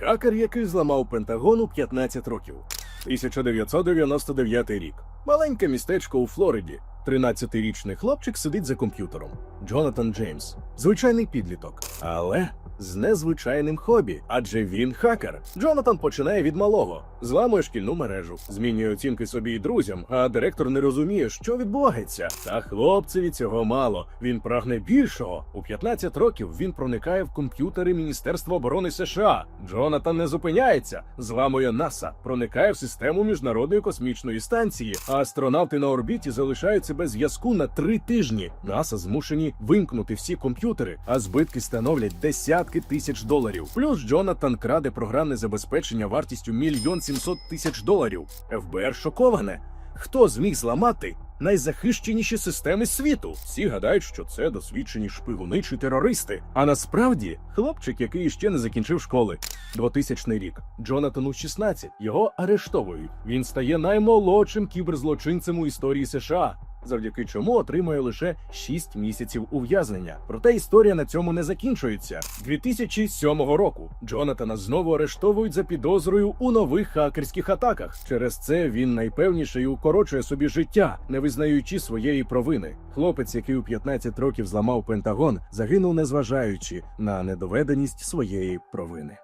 Хакер, який зламав Пентагон у 15 років. 1999 рік. Маленьке містечко у Флориді. 13-річний хлопчик сидить за комп'ютером. Джонатан Джеймс. Звичайний підліток. Але з незвичайним хобі, адже він хакер. Джонатан починає від малого, зламує шкільну мережу, змінює оцінки собі і друзям, а директор не розуміє, що відбувається. Та хлопцеві цього мало. Він прагне більшого. У 15 років він проникає в комп'ютери Міністерства оборони США. Джонатан не зупиняється, зламує НАСА, проникає в систему міжнародної космічної станції. А астронавти на орбіті залишаються без зв'язку на три тижні. НАСА змушені вимкнути всі комп'ютери, а збитки становлять десятки тисяч доларів. Плюс Джонатан краде програмне забезпечення вартістю мільйон сімсот тисяч доларів. ФБР шоковане. Хто зміг зламати найзахищеніші системи світу? Всі гадають, що це досвідчені шпигуни чи терористи. А насправді хлопчик, який ще не закінчив школи. 2000 рік. Джонатану 16. Його арештовують. Він стає наймолодшим кіберзлочинцем у історії США. Завдяки чому отримує лише 6 місяців ув'язнення. Проте історія на цьому не закінчується. 2007 року Джонатана знову арештовують за підозрою у нових хакерських атаках. Через це він найпевніше укорочує собі життя, не визнаючи своєї провини. Хлопець, який у 15 років зламав Пентагон, загинув, незважаючи на недоведеність своєї провини.